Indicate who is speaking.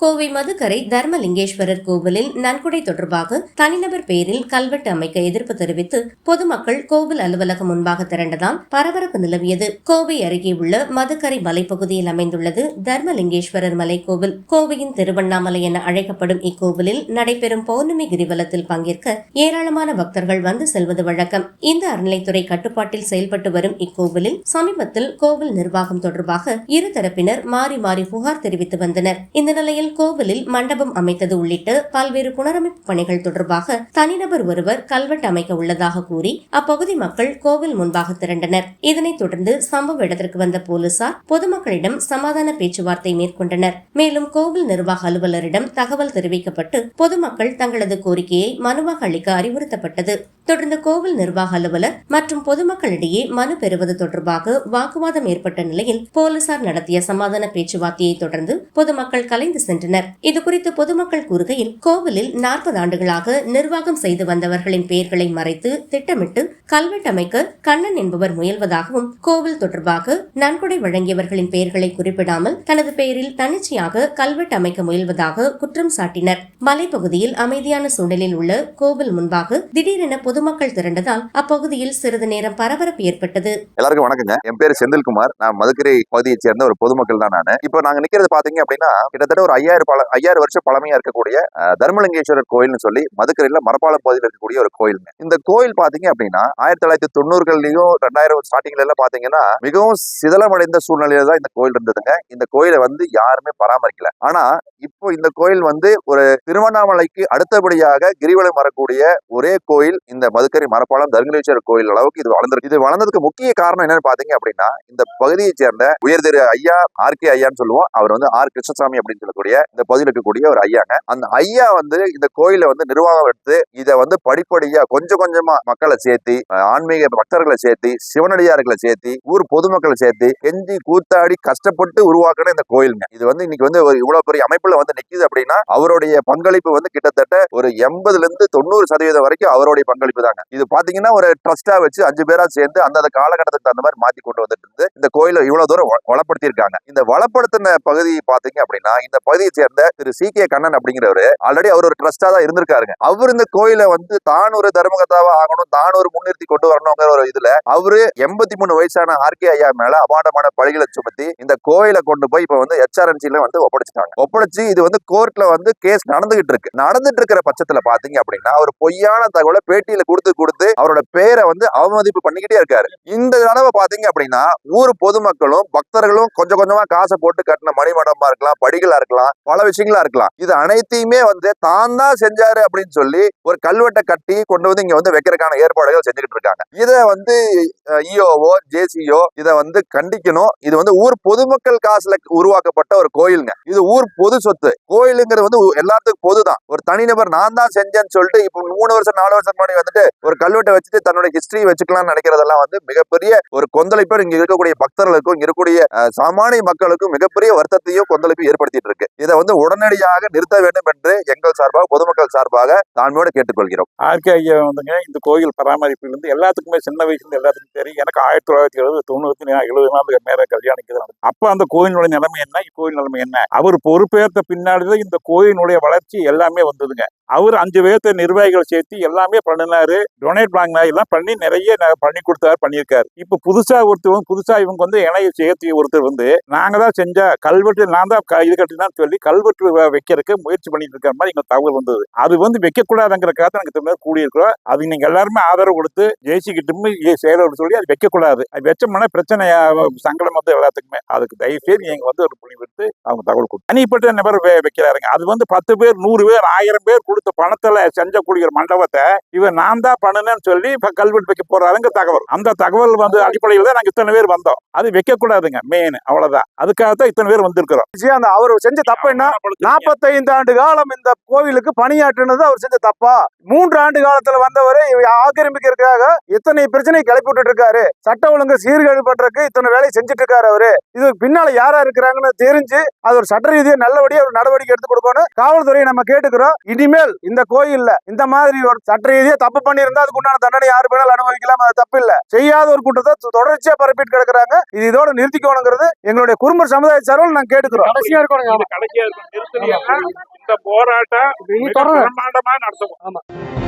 Speaker 1: கோவை மதுக்கரை தர்மலிங்கேஸ்வரர் கோவிலில் நன்கொடை தொடர்பாக தனிநபர் பெயரில் கல்வெட்டு அமைக்க எதிர்ப்பு தெரிவித்து பொதுமக்கள் கோவில் அலுவலகம் முன்பாக திரண்டதால் பரபரப்பு நிலவியது. கோவை அருகே உள்ள மதுக்கரை மலைப்பகுதியில் அமைந்துள்ளது தர்மலிங்கேஸ்வரர் மலைக்கோவில் கோவையின் திருவண்ணாமலை என அழைக்கப்படும் இக்கோவிலில் நடைபெறும் பௌர்ணமி கிரிவலத்தில் பங்கேற்க ஏராளமான பக்தர்கள் வந்து செல்வது வழக்கம். இந்த அறநிலைத்துறை கட்டுப்பாட்டில் செயல்பட்டு வரும் இக்கோவிலில் சமீபத்தில் கோவில் நிர்வாகம் தொடர்பாக இருதரப்பினர் மாறி மாறி புகார் தெரிவித்து வந்தனர். இந்த நிலையில் கோவிலில் மண்டபம் அமைத்தது உள்ளிட்ட பல்வேறு புனரமைப்பு பணிகள் தொடர்பாக தனிநபர் ஒருவர் கல்வெட்டு அமைக்க உள்ளதாக கூறி அப்பகுதி மக்கள் கோவில் முன்பாக திரண்டனர். இதனைத் தொடர்ந்து சம்பவ இடத்திற்கு வந்த போலீசார் பொதுமக்களிடம் சமாதான பேச்சுவார்த்தை மேற்கொண்டனர். மேலும் கோவில் நிர்வாக அலுவலரிடம் தகவல் தெரிவிக்கப்பட்டு பொதுமக்கள் தங்களது கோரிக்கையை மனுவாக அளிக்க அறிவுறுத்தப்பட்டது. தொடர்ந்து கோவில் நிர்வாக அலுவலர் மற்றும் பொதுமக்களிடையே மனு பெறுவது தொடர்பாக வாக்குவாதம் ஏற்பட்ட நிலையில் போலீசார் நடத்திய சமாதான பேச்சுவார்த்தையை தொடர்ந்து பொதுமக்கள் கலைந்து சென்றனர். இதுகுறித்து பொதுமக்கள் கூறுகையில் கோவிலில் நாற்பது ஆண்டுகளாக நிர்வாகம் செய்து வந்தவர்களின் பெயர்களை மறைத்து திட்டமிட்டு கல்வெட்டு அமைக்க கண்ணன் என்பவர் முயல்வதாகவும் கோவில் தொடர்பாக நன்கொடை வழங்கியவர்களின் பெயர்களை குறிப்பிடாமல் தனது பெயரில் தன்னிச்சையாக கல்வெட்டு அமைக்க முயல்வதாக குற்றம் சாட்டினர். மலைப்பகுதியில் அமைதியான சூழலில் உள்ள கோவில் முன்பாக திடீரென பொது பொதுமக்கள் திரண்டதால் அப்பகுதியில் சிறிது நேரம் பரபரப்பு ஏற்பட்டது.
Speaker 2: எல்லாருக்கும் வணக்கங்க. என் பேர் செந்தில்குமார். நான் மதுக்கரை பகுதியை சேர்ந்த ஒரு பொதுமக்கள் தான் நான். இப்போ நாங்க நிக்கிறது பாத்தீங்க அப்படின்னா கிட்டத்தட்ட ஒரு ஐயாயிரம் பல ஐயாயிரம் வருஷம் பழமையா இருக்கக்கூடிய தர்மலிங்கேஸ்வரர் கோயில்னு சொல்லி மதுக்கரையில மரப்பாலம் பகுதியில் இருக்கக்கூடிய ஒரு கோயில் இந்த கோயில் பாத்தீங்க அப்படின்னா ஆயிரத்தி தொள்ளாயிரத்தி தொண்ணூறுகள்லயும் ரெண்டாயிரம் ஸ்டார்டிங்ல எல்லாம் பாத்தீங்கன்னா மிகவும் சிதலமடைந்த சூழ்நிலையில தான் இந்த கோயில் இருந்ததுங்க. இந்த கோயிலை வந்து யாருமே பராமரிக்கல. ஆனா இப்போ இந்த கோயில் வந்து ஒரு திருவண்ணாமலைக்கு அடுத்தபடியாக கிரிவலம் வரக்கூடிய ஒரே கோயில் இந்த மதுக்கரை மரப்பாலம் தருங்கலேஸ்வரர் கோயில் அளவுக்கு இது வளர்ந்துருக்கு இது வளர்ந்ததுக்கு முக்கிய காரணம் என்னன்னு பாத்தீங்க அப்படின்னா இந்த பகுதியை சேர்ந்த உயர்திரு ஐயா ஆர் கே ஐயான்னு சொல்லுவோம். அவர் வந்து ஆர் கிருஷ்ணசாமி அப்படின்னு சொல்லக்கூடிய இந்த பகுதியில் இருக்கக்கூடிய ஒரு ஐயாங்க. அந்த ஐயா வந்து இந்த கோயிலை வந்து நிர்வாகம் எடுத்து இதை வந்து படிப்படியா கொஞ்சம் கொஞ்சமா மக்களை சேர்த்தி ஆன்மீக பக்தர்களை சேர்த்தி சிவனடியார்களை சேர்த்தி ஊர் பொதுமக்களை சேர்த்தி கெஞ்சி கூத்தாடி கஷ்டப்பட்டு உருவாக்கின இந்த கோயிலுங்க. இது வந்து இன்னைக்கு வந்து ஒரு இவ்வளவு பெரிய அமைப்புல வந்து நிக்குது அப்படின்னா அவருடைய பங்களிப்பு வந்து கிட்டத்தட்ட ஒரு எண்பதுல இருந்து தொண்ணூறு சதவீதம் வரைக்கும் அவருடைய பங்களிப்பு தாங்க இது பாத்தீங்கன்னா ஒரு ட்ரஸ்டா வச்சு அஞ்சு பேரா சேர்ந்து அந்தந்த காலகட்டத்துக்கு தகுந்த மாதிரி மாத்தி கொண்டு வந்துட்டு இருந்து இந்த கோயிலை இவ்வளவு தூரம் வளப்படுத்தி இருக்காங்க இந்த வளப்படுத்தின பகுதி பாத்தீங்க அப்படின்னா இந்த பகுதியை சேர்ந்த திரு சி. கே. கண்ணன் அப்படிங்கிறவரு ஆல்ரெடி அவர் ஒரு ட்ரஸ்டா தான் இருந்திருக்காருங்க. அவர் இந்த கோயிலை வந்து தான் ஒரு தர்மகதாவா ஆகணும் தான் ஒரு முன்னிறுத்தி கொண்டு வரணுங்கிற ஒரு இதுல அவரு எண்பத்தி மூணு வயசான ஆர்கே ஐயா மேல அபாண்டமான பழிகளை சுமத்தி இந்த கோயிலை கொண்டு போய் இப்ப வந்து எச்ஆர்என்சில வந்து ஒப்படைச்சிட்டாங்க. ஒப்படைச்சு இது வந்து கோர்ட்ல வந்து கேஸ் நடந்துகிட்டு இருக்கு. நடந்துட்டு இருக்கிற பட்சத்துல பாத்தீங்க அப்படின்னா ஒரு பொய்யான தகவலை பேட்டியில கொடுத்து கொடுத்து அவரோட பேரை வந்து அவமதிப்பு பண்ணிக்கிட்டே இருக்காரு. இந்த தடவை பாத்தீங்க அப்படின்னா ஊர் பொதுமக்களும் பக்தர்களும் கொஞ்சம் கொஞ்சமா காசை போட்டு கட்டின மணிமண்டபமா இருக்கலாம் படிகளா இருக்கலாம் பல விஷயங்களா இருக்கலாம். இது அனைத்தையுமே வந்து தான் தான் செஞ்சாரு அப்படின்னு சொல்லி ஒரு கல்வெட்டை கட்டி கொண்டு வந்து இங்க வந்து வைக்கிறதுக்கான ஏற்பாடுகள் செஞ்சுக்கிட்டு இருக்காங்க. இதை வந்து இஓஓ ஜேசிஓ இதை வந்து கண்டிக்கணும். இது வந்து ஊர் பொதுமக்கள் காசுல உருவாக்கப்பட்ட ஒரு கோயிலுங்க. இது ஊர் பொது சொத்து. கோயிலுங்கிறது வந்து எல்லாத்துக்கும் பொதுதான். ஒரு தனிநபர் நான் தான் செஞ்சேன்னு சொல்லிட்டு இப்போ மூணு வருஷம் நாலு வருஷம் முன்னாடி வந்துட்டு ஒரு கல்வெட்டை வச்சுட்டு தன்னோட ஹிஸ்டரி வச்சுக்கலாம்னு நினைக்கிறதெல்லாம் வந்து மிகப்பெரிய ஒரு கொந்தளிப்பு இங்க இருக்கக்கூடிய பக்தர்களுக்கும் இருக்கக்கூடிய சாமானிய மக்களுக்கும் மிகப்பெரிய வருத்தத்தையும் கொந்தளிப்பையும் ஏற்படுத்திட்டு இருக்கு. இதை வந்து உடனடியாக நிறுத்த வேண்டும் என்று எங்கள் சார்பாக பொதுமக்கள் சார்பாக தாழ்மையோடு கேட்டுக்கொள்கிறோம்.
Speaker 3: ஆர்கே ஐயா வந்துங்க இந்த கோயில் பராமரிப்பிலிருந்து எல்லாத்துக்குமே சின்ன வயசுலேருந்து எல்லாத்துக்கும் தெரியும். எனக்கு ஆயிரத்தி தொள்ளாயிரத்தி எழுபது தொண்ணூத்தி எழுபது நாளுக்கு மேல கல்யாணிக்கு அப்ப அந்த கோயிலுடைய நிலைமை என்ன? இக்கோயில் நிலைமை என்ன? அவர் பொறுப்பேற்ற பின்னாடிதான் இந்த கோயிலுடைய வளர்ச்சி எல்லாமே வந்ததுங்க. அவர் அஞ்சு பேர்த்த நிர்வாகிகள் சேர்த்து எல்லாமே வாங்கினாரு டொனேட் வாங்கினாரு எல்லாம் பண்ணி நிறைய பண்ணி கொடுத்தாரு பண்ணியிருக்காரு. இப்போ புதுசா ஒருத்தர் புதுசா இவங்க வந்து இணைய சேர்த்து ஒருத்தர் வந்து நாங்க தான் செஞ்ச கல்வெட்டு நான் தான் இது கட்டினான்னு சொல்லி கல்வெட்டு வைக்கிறதுக்கு முயற்சி பண்ணிட்டு இருக்கிற மாதிரி எங்களுக்கு தகவல் வந்தது. அது வந்து வைக்கக்கூடாதுங்கிறக்காக நாங்கள் இத்தனை கூடியிருக்கிறோம். அது நீங்க எல்லாருமே ஆதரவு கொடுத்து ஜெயிச்சுக்கிட்டும் செயலர் சொல்லி அது வைக்கக்கூடாது. அது வச்சோம்னா பிரச்சனை சங்கடம் வந்து எல்லாத்துக்குமே. அதுக்கு தயவு செய்து நீங்க வந்து ஒரு புள்ளி விடுத்து அவங்க தகவல் கொடுத்து தனிப்பட்ட நபர் வைக்கிறாருங்க. அது வந்து பத்து பேர் நூறு பேர் ஆயிரம் பேர் கொடுத்த பணத்துல செஞ்சக்கூடிய கூடிய மண்டபத்தை இவர் நான் தான் பண்ணினேன்னு சொல்லி இப்போ கல்வெட்டு வைக்க போறாருங்க தகவல். அந்த தகவல் வந்து அடிப்படையில் தான் நாங்கள் இத்தனை பேர் வந்தோம். அது வைக்கக்கூடாதுங்க மெயின் அவ்வளவுதான். அதுக்காகத்தான் இத்தனை பேர் வந்திருக்கிறோம்.
Speaker 4: அந்த அவர் செஞ்ச தப்பு என்ன? நாற்பத்தைந்து ஆண்டு காலம் இந்த கோவிலுக்கு பணியாற்றினது அவர் செஞ்ச தப்பா? மூன்று ஆண்டு காலத்துல வந்தவர் ஆக்கிரமிக்கிறதுக்காக இத்தனை பிரச்சனை கிளப்பி விட்டுட்டு இருக்காரு சட்ட ஒழுங்கு சீர்கேடு பண்றதுக்கு இத்தனை வேலையை செஞ்சுட்டு இருக்காரு அவரு. இது பின்னால யாரா இருக்கிறாங்கன்னு தெரிஞ்சு அது ஒரு சட்ட ரீதியா நல்லபடியா ஒரு நடவடிக்கை எடுத்து கொடுக்கணும் காவல்துறையை நம்ம கேட்டுக்கிறோம். இனிமேல் இந்த கோயில்ல இந்த மாதிரி ஒரு சட்ட ரீதியா தப்பு தப்பு பண்ணியிருந்தா அதுக்கு உண்டான தண்டனை யாரு வேணாலும் அனுபவிக்கலாம். அது தப்பு இல்ல செய்யாத ஒரு கூட்டத்தை தொடர்ச்சியா பரப்பிட்டு கிடக்குறாங்க. இது இதோட நிறுத்திக்கணுங்கிறது எங்களுடைய குடும்ப சமுதாய சார்பில் நாங்க கேட்டுக்கிறோம்.
Speaker 5: கடைசியா இருக்கணும்.
Speaker 3: கடைசியா நிறுத்தலைன்னா இந்த போராட்டம் பிரம்மாண்டமா நடத்துவோம்